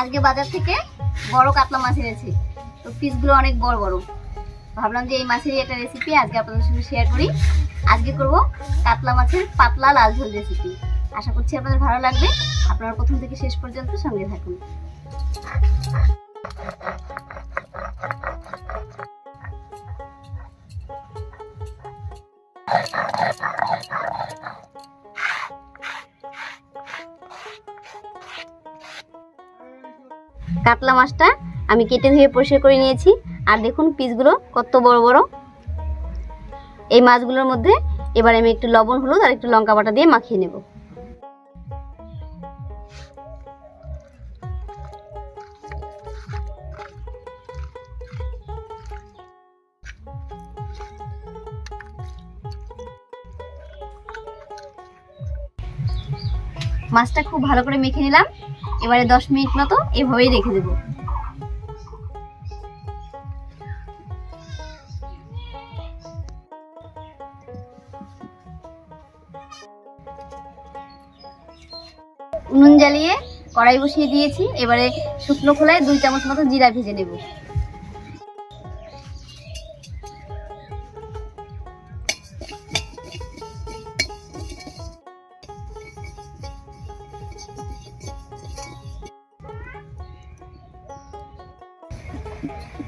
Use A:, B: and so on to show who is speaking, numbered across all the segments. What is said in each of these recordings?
A: আজকে বাজার থেকে বড় কাতলা মাছ এনেছি। তো পিসগুলো অনেক বড় বড়। ভাবলাম যে এই মাছেরই একটা রেসিপি আজকে আপনাদের সঙ্গে শেয়ার করি। আজকে করব কাতলা মাছের পাতলা লাল ঝোল রেসিপি আশা করছি আপনাদের ভালো লাগবে। আপনারা প্রথম থেকে শেষ পর্যন্ত সঙ্গে থাকুন। কাতলা মাছটা আমি কেটে ধুয়ে পরিষ্কার করে নিয়েছি। আর দেখুন পিসগুলো কত বড় বড়। এই মাছগুলোর মধ্যে এবার আমি একটু লবণ, হলুদ আর একটু লঙ্কা বাটা দিয়ে মাখিয়ে নেব। মাছটা খুব ভালো করে মেখে নিলাম। এবারে দশ মিনিট মতো এভাবেই রেখে দেব। উনুন জ্বালিয়ে কড়াই বসিয়ে দিয়েছি। এবারে শুকনো খোলায় দুই চামচ মতো জিরা ভেজে নেব।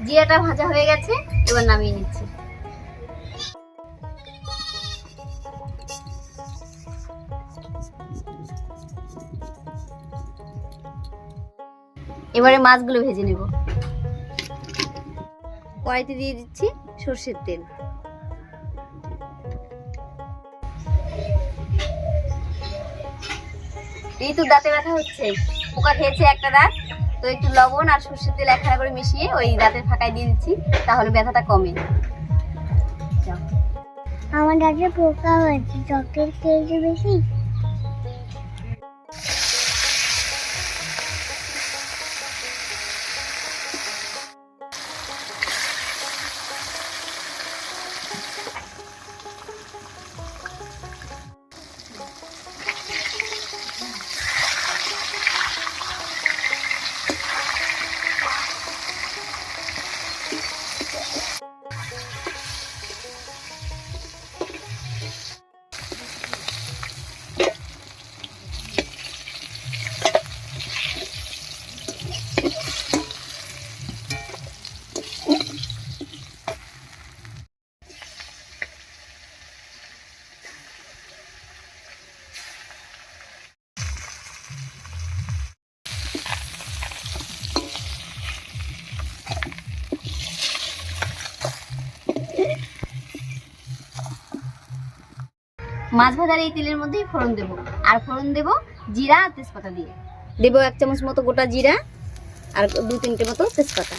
A: জিরাটা ভাজা হয়ে গেছে, এবার নামিয়ে নিচ্ছি। এবারে মাছগুলো ভেজে নেব। কড়াইতে দিয়ে দিচ্ছি সর্ষের তেল। এই তো দাঁতে ব্যথা হচ্ছে। পোকা খেয়েছে একটা দাঁত তো একটু লবণ আর সর্ষের তেল একখানা করে মিশিয়ে ওই দাঁতের ফাঁকায় দিয়ে দিচ্ছি, তাহলে ব্যথাটা কমে।
B: আমার দাঁতে পোকা হয়েছে চকের খেয়েছে বেশি
A: মাছ ভাজার এই তেলের মধ্যেই ফোড়ন দেব। আর ফোড়ন দেব জিরা আর তেজপাতা দিয়ে। দেবো এক চামচ মতো গোটা জিরা আর দু তিনটে মতো তেজপাতা।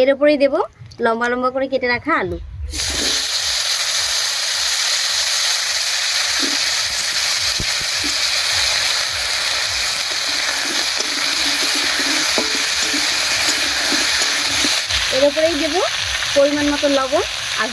A: এর উপরেই দেব লম্বা লম্বা করে কেটে রাখা আলু। এর উপরেই দেব পরিমাণ মতো লবণ। আর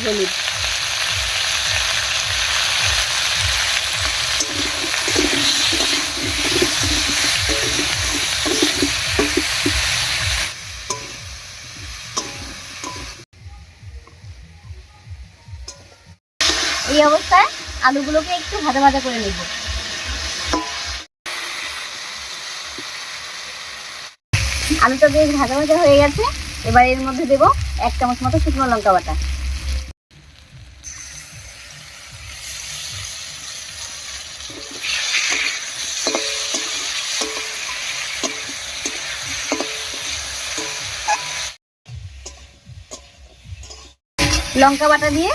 A: এই অবস্থায় আলুগুলোকে একটু ভাজা ভাজা করে নেব। আলুটা বেশ ভাজা ভাজা হয়ে গেছে। এবার এর মধ্যে দেব এক চামচ মতো শুকনো লঙ্কা বাটা। লঙ্কা বাটা দিয়ে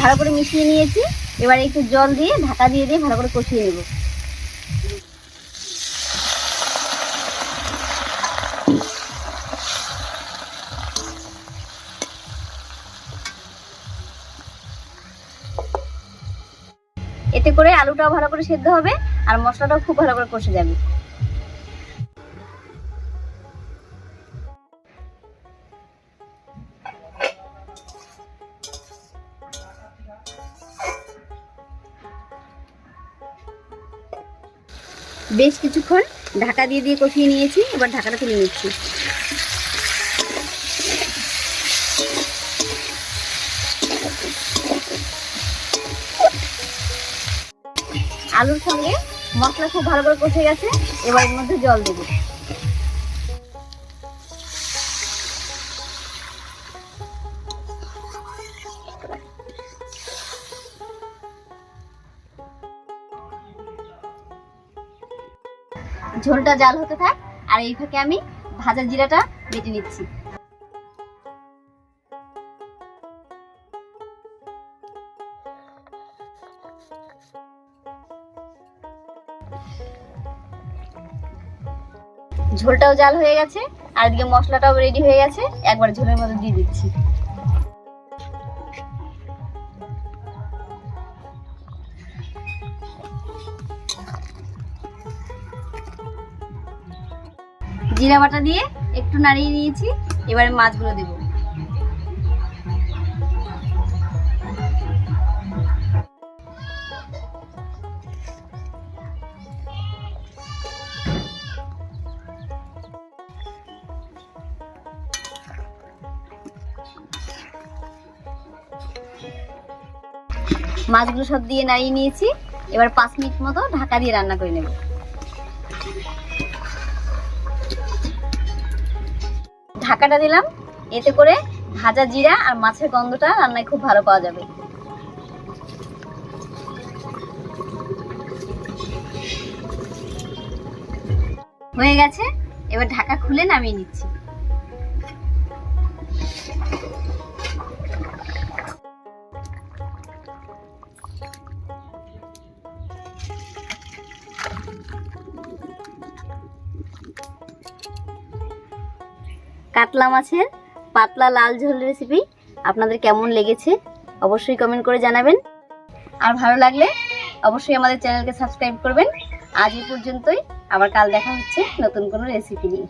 A: ভালো করে মিশিয়ে নিয়েছি। এবার একটু জল দিয়ে ঢাকা দিয়ে দিয়ে ভালো করে কষিয়ে নেব। এতে করে আলুটাও ভালো করে সেদ্ধ হবে, আর মশলাটাও খুব ভালো করে কষে যাবে। বেশ কিছুক্ষণ ঢাকা দিয়ে দিয়ে কষিয়ে নিয়েছি, এবার ঢাকাটা তুলে নিচ্ছি। আলুর সঙ্গে মশলা খুব ভালো করে কষে গেছে, এবার এর মধ্যে জল দেবো। ঝোলটা জাল হতে থাক, আর এই ফাঁকে আমি ভাজা জিরাটা বেটে নিচ্ছি। ঝোলটাও জাল হয়ে গেছে, আর এদিকে মশলাটাও রেডি হয়ে গেছে, একবার ঝোলের মধ্যে দিয়ে দিচ্ছি। জিরা বাটা দিয়ে একটু নাড়িয়ে নিয়েছি, এবারে মাছগুলো দেবো। মাছগুলো সব দিয়ে নাড়িয়ে নিয়েছি, এবার পাঁচ মিনিট মতো ঢাকা দিয়ে রান্না করে নেব। ঢাকাটা দিলাম। এতে করে ভাজা জিরা আর মাছের গন্ধটা রান্নায় খুব ভালো পাওয়া যাবে। হয়ে গেছে। এবার ঢাকা খুলে নামিয়ে নিচ্ছি। কাতলা মাছের পাতলা লাল ঝোল রেসিপি আপনাদের কেমন লেগেছে অবশ্যই কমেন্ট করে জানাবেন। আর ভালো লাগলে অবশ্যই আমাদের চ্যানেলকে সাবস্ক্রাইব করবেন। আজ এই পর্যন্তই। আবার কাল দেখা হচ্ছে নতুন কোনো রেসিপি নিয়ে।